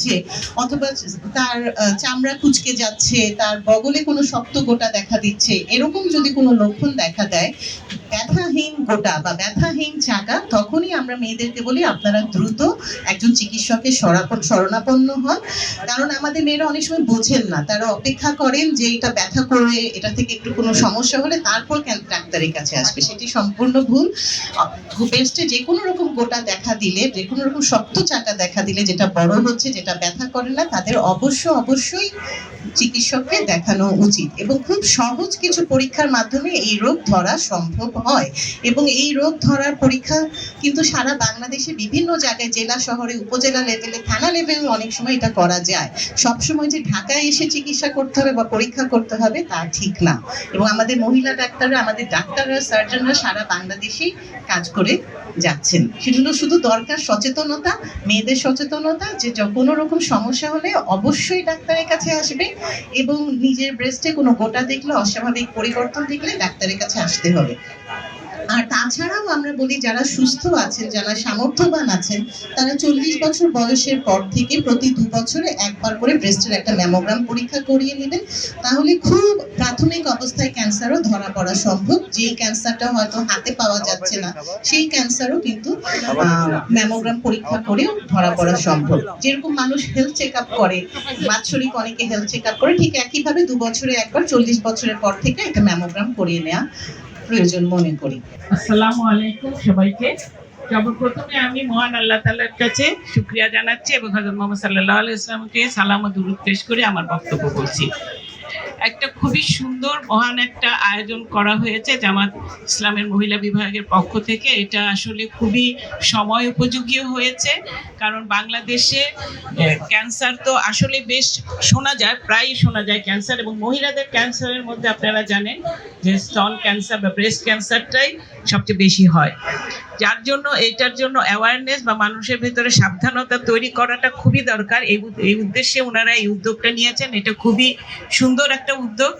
যাচ্ছে, অথবা তার চামড়া কুচকে যাচ্ছে, তার বগলে কোনো শক্ত গোটা দেখা দিচ্ছে, এরকম যদি কোনো লক্ষণ দেখা দেয় ব্যথাহীন গোটা বা ব্যথাহীন চাকা, তখনই আমরা মেয়েদেরকে বলি আপনারা দ্রুত একজন চিকিৎসকের শরাপন শরণাপন্ন হন। কারণ আমাদের মেয়েরা অনেক সময় বোঝেন না। তারা অপেক্ষা করেন যে এটা ব্যথা করে, এটা থেকে একটু কোনো সমস্যা হলে তারপর কেন ডাক্তারের কাছে আসবে? সেটি সম্পূর্ণ ভুল। বেস্টে যে কোনো রকম গোটা দেখা দিলে, যে কোনো রকম শক্ত চাকা দেখা দিলে, যেটা বড় হচ্ছে, যেটা ব্যথা করে না, তাদের অবশ্য অবশ্যই চিকিৎসককে দেখানো উচিত এবং খুব সহজ কিছু পরীক্ষার মাধ্যমে এই রোগ ধরা সম্ভব হয়। এবং এই রোগ ধরার পরীক্ষা কিন্তু সারা বাংলাদেশে বিভিন্ন জায়গায়, জেলা শহরে, উপজেলা লেভেলে থানা লেভেলে অনেক সময় এটা করা যায়। সব সময় যে ঢাকায় এসে চিকিৎসা করতে হবে বা পরীক্ষা করতে হবে তা ঠিক না। এবং আমাদের মহিলা ডাক্তাররা, আমাদের ডাক্তাররা, সার্জনরা সারা বাংলাদেশেই কাজ করে যাচ্ছেন। সেজন্য শুধু দরকার সচেতনতা, মেয়েদের সচেতনতা যে কোনো রকম সমস্যা হলে অবশ্যই ডাক্তারের কাছে আসবে। এবং নিজের ব্রেস্টে কোনো গোটা দেখলে অস্বাভাবিক পরিবর্তন দেখলে ডাক্তারের কাছে আসতে হবে। আর তাছাড়াও আমরা বলি যারা সুস্থ আছেন যারা সামর্থ্যবান আছেন তারা চল্লিশ বছর বয়সের পর থেকে প্রতি দু বছরে একবার করে ব্রেস্টের একটা ম্যামোগ্রাম পরীক্ষা করিয়ে নেবেন। তাহলে খুব প্রাথমিক অবস্থায় ক্যান্সারও ধরা পড়া সম্ভব। যেই ক্যান্সারটা হয়তো হাতে পাওয়া যাচ্ছে না সেই ক্যান্সারও কিন্তু ম্যামোগ্রাম পরীক্ষা করেও ধরা পড়া সম্ভব। যেরকম মানুষ হেলথ চেক আপ করে বাৎসরিক অনেকে হেলথ চেক আপ করে ঠিক একইভাবে দু বছরে একবার চল্লিশ বছরের পর থেকে একটা ম্যামোগ্রাম করিয়ে নেওয়া প্রয়োজন মনে করি। আসসালামু আলাইকুম সবাইকে। সর্বপ্রথমে আমি মহান আল্লাহ তালার কাছে শুক্রিয়া জানাচ্ছি এবং হজরত মোহাম্মদ সাল্লাহ আলাইসলামকে ইসলামকে সালাম ও দূর পেশ করে আমার বক্তব্য বলছি। একটা খুবই সুন্দর, মহান একটা আয়োজন করা হয়েছে জামাত ইসলামের মহিলা বিভাগের পক্ষ থেকে। এটা আসলে খুবই সময় উপযোগী হয়েছে, কারণ বাংলাদেশে ক্যান্সার তো আসলে বেশ শোনা যায়, প্রায়ই শোনা যায় ক্যান্সার এবং মহিলাদের ক্যান্সারের মধ্যে আপনারা জানেন যে স্তন ক্যান্সার বা ব্রেস্ট ক্যান্সারটাই সবচেয়ে বেশি হয়। যার জন্য, এটার জন্য অ্যাওয়ারনেস বা মানুষের ভিতরে সাবধানতা তৈরি করাটা খুবই দরকার। এই উদ্দেশ্যে ওনারা এই উদ্যোগটা নিয়েছেন। এটা খুবই সুন্দর একটা tão dope